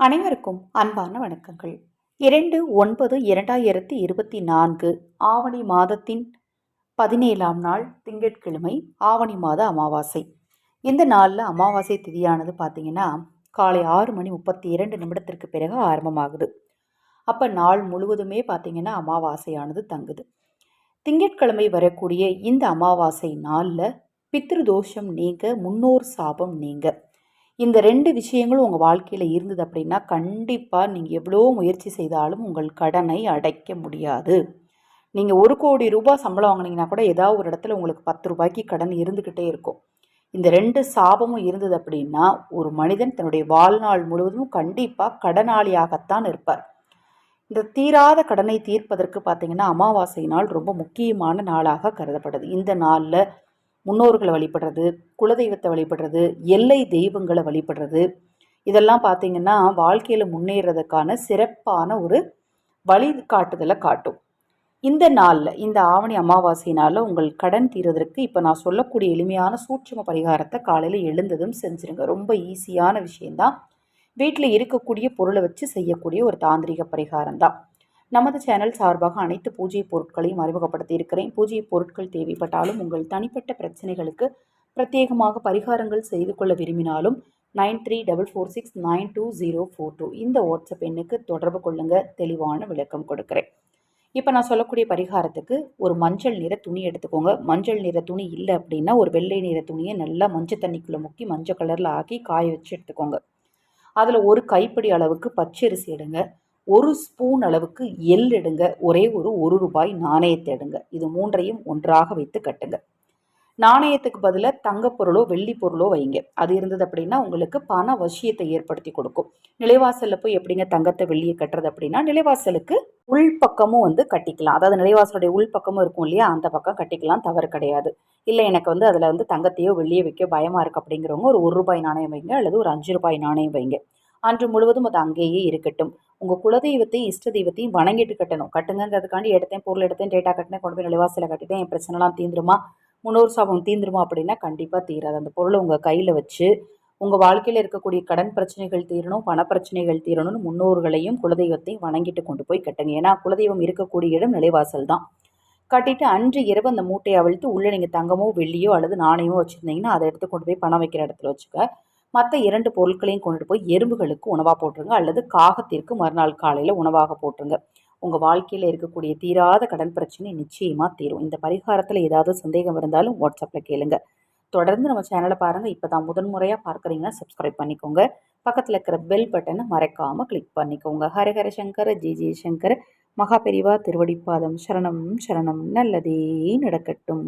அனைவருக்கும் அன்பான வணக்கங்கள். இரண்டு ஒன்பது இரண்டாயிரத்தி இருபத்தி நான்கு ஆவணி மாதத்தின் பதினேழாம் நாள் திங்கட்கிழமை ஆவணி மாத அமாவாசை. இந்த நாளில் அமாவாசை திதியானது பார்த்திங்கன்னா காலை ஆறு மணி முப்பத்தி இரண்டு நிமிடத்திற்கு பிறகு ஆரம்பமாகுது. அப்போ நாள் முழுவதுமே பார்த்திங்கன்னா அமாவாசையானது தங்குது. திங்கட்கிழமை வரக்கூடிய இந்த அமாவாசை நாளில் பித்ருதோஷம் நீங்க முன்னோர் சாபம் நீங்க. இந்த ரெண்டு விஷயங்களும் உங்கள் வாழ்க்கையில் இருந்தது அப்படின்னா கண்டிப்பாக நீங்கள் எவ்வளோ முயற்சி செய்தாலும் உங்கள் கடனை அடைக்க முடியாது. நீங்கள் ஒரு கோடி ரூபாய் சம்பளம் வாங்கினீங்கன்னா கூட ஏதாவது ஒரு இடத்துல உங்களுக்கு பத்து ரூபாய்க்கு கடன் இருந்துக்கிட்டே இருக்கும். இந்த ரெண்டு சாபமும் இருந்தது அப்படின்னா ஒரு மனிதன் தன்னுடைய வாழ்நாள் முழுவதும் கண்டிப்பாக கடனாளியாகத்தான் இருப்பார். இந்த தீராத கடனை தீர்ப்பதற்கு பார்த்திங்கன்னா அமாவாசை நாள் ரொம்ப முக்கியமான நாளாக கருதப்படுது. இந்த நாளில் முன்னோர்களை வழிபடுறது குலதெய்வத்தை வழிபடுறது எல்லை தெய்வங்களை வழிபடுறது இதெல்லாம் பார்த்திங்கன்னா வாழ்க்கையில் முன்னேறதுக்கான சிறப்பான ஒரு வழிகாட்டுதலை காட்டும். இந்த நாளில் இந்த ஆவணி அமாவாசை நாளில் உங்கள் கடன் தீர்வதற்கு இப்போ நான் சொல்லக்கூடிய எளிமையான சூட்சம பரிகாரத்தை காலையில் எழுந்ததும் செஞ்சுருங்க. ரொம்ப ஈஸியான விஷயந்தான் வீட்டில் இருக்கக்கூடிய பொருளை வச்சு செய்யக்கூடிய ஒரு தாந்திரிக பரிகாரம் தான் நமது சேனல் சார்பாக அனைத்து பூஜை பொருட்களையும் அறிமுகப்படுத்தி இருக்கிறேன். பூஜை பொருட்கள் தேவைப்பட்டாலும் உங்கள் தனிப்பட்ட பிரச்சனைகளுக்கு பிரத்யேகமாக பரிகாரங்கள் செய்து கொள்ள விரும்பினாலும் nine three double four six nine two zero four two இந்த வாட்ஸ்அப் எண்ணுக்கு தொடர்பு கொள்ளுங்கள் தெளிவான விளக்கம் கொடுக்குறேன். இப்போ நான் சொல்லக்கூடிய பரிகாரத்துக்கு ஒரு மஞ்சள் நிற துணி எடுத்துக்கோங்க. மஞ்சள் நிற துணி இல்லை அப்படின்னா ஒரு வெள்ளை நிற துணியை நல்லா மஞ்சள் தண்ணிக்குள்ளே முக்கி மஞ்சள் கலரில் ஆக்கி காய வச்சு எடுத்துக்கோங்க. அதில் ஒரு கைப்பிடி அளவுக்கு பச்சரிசி எடுங்க. ஒரு ஸ்பூன் அளவுக்கு எள் எடுங்க. ஒரே ஒரு ஒரு ரூபாய் நாணயத்தை எடுங்க. இது மூன்றையும் ஒன்றாக வைத்து கட்டுங்க. நாணயத்துக்கு பதிலாக தங்கப்பொருளோ வெள்ளி பொருளோ வைங்க. அது இருந்தது அப்படின்னா உங்களுக்கு பண வசியத்தை ஏற்படுத்தி கொடுக்கும். நிலைவாசலில் போய் எப்படிங்க தங்கத்தை வெள்ளியை கட்டுறது அப்படின்னா நிலைவாசலுக்கு உள்பக்கமும் வந்து கட்டிக்கலாம். அதாவது நிலைவாசலுடைய உள்பக்கமும் இருக்கும் இல்லையா? அந்த பக்கம் கட்டிக்கலாம். தவறு கிடையாது. இல்லை எனக்கு வந்து அதில் வந்து தங்கத்தையோ வெள்ளியோ வைக்க பயமாக இருக்குது அப்படிங்கிறவங்க ஒரு ஒரு ரூபாய் நாணயம் வைங்க. அல்லது ஒரு அஞ்சு ரூபாய் நாணயம் வைங்க. அன்று முழுவதும் அது அங்கேயே இருக்கட்டும். உங்கள் குலதெய்வத்தையும் இஷ்ட தெய்வத்தையும் வணங்கிட்டு கட்டணும். கட்டுங்கிறதுக்காண்டி எடுத்தேன் பொருள் எடுத்தேன் டேட்டா கட்டினேன் கொண்டு போய் நிலைவாசியில் கட்டிட்டேன். என் பிரச்சனைலாம் தீந்துருமா? முன்னோர் சாபம் தீந்துருமா அப்படின்னா கண்டிப்பாக தீராது. அந்த பொருளை உங்கள் கையில் வச்சு உங்கள் வாழ்க்கையில் இருக்கக்கூடிய கடன் பிரச்சனைகள் தீரணும் பணப்பிரச்சனைகள் தீரணும்னு முன்னோர்களையும் குலதெய்வத்தையும் வணங்கிட்டு கொண்டு போய் கட்டுங்க. ஏன்னா குலதெய்வம் இருக்கக்கூடிய இடம் நிலைவாசல் தான். கட்டிட்டு அன்று இரவு அந்த மூட்டையை அவிழ்த்து உள்ளே நீங்கள் தங்கமோ வெள்ளியோ அல்லது நாணயமோ வச்சுருந்தீங்கன்னா அதை எடுத்து கொண்டு போய் பணம் வைக்கிற இடத்துல வச்சுக்க. மற்ற இரண்டு பொருட்களையும் கொண்டுட்டு போய் எறும்புகளுக்கு உணவாக போட்டுருங்க. அல்லது காகத்திற்கு மறுநாள் காலையில் உணவாக போட்டுருங்க. உங்கள் வாழ்க்கையில் இருக்கக்கூடிய தீராத கடன் பிரச்சனை நிச்சயமாக தீரும். இந்த பரிகாரத்தில் ஏதாவது சந்தேகம் இருந்தாலும் வாட்ஸ்அப்பில் கேளுங்க. தொடர்ந்து நம்ம சேனலை பாருங்கள் இப்போ தான் முதன்முறையாக பார்க்குறீங்கன்னா சப்ஸ்கிரைப் பண்ணிக்கோங்க. பக்கத்தில் இருக்கிற பெல் பட்டனை மறைக்காமல் கிளிக் பண்ணிக்கோங்க. ஹரஹர சங்கர் ஜி ஜி சங்கர். மகாபெரிவா திருவடிப்பாதம். சரணம் சரணம். நல்லதே நடக்கட்டும்.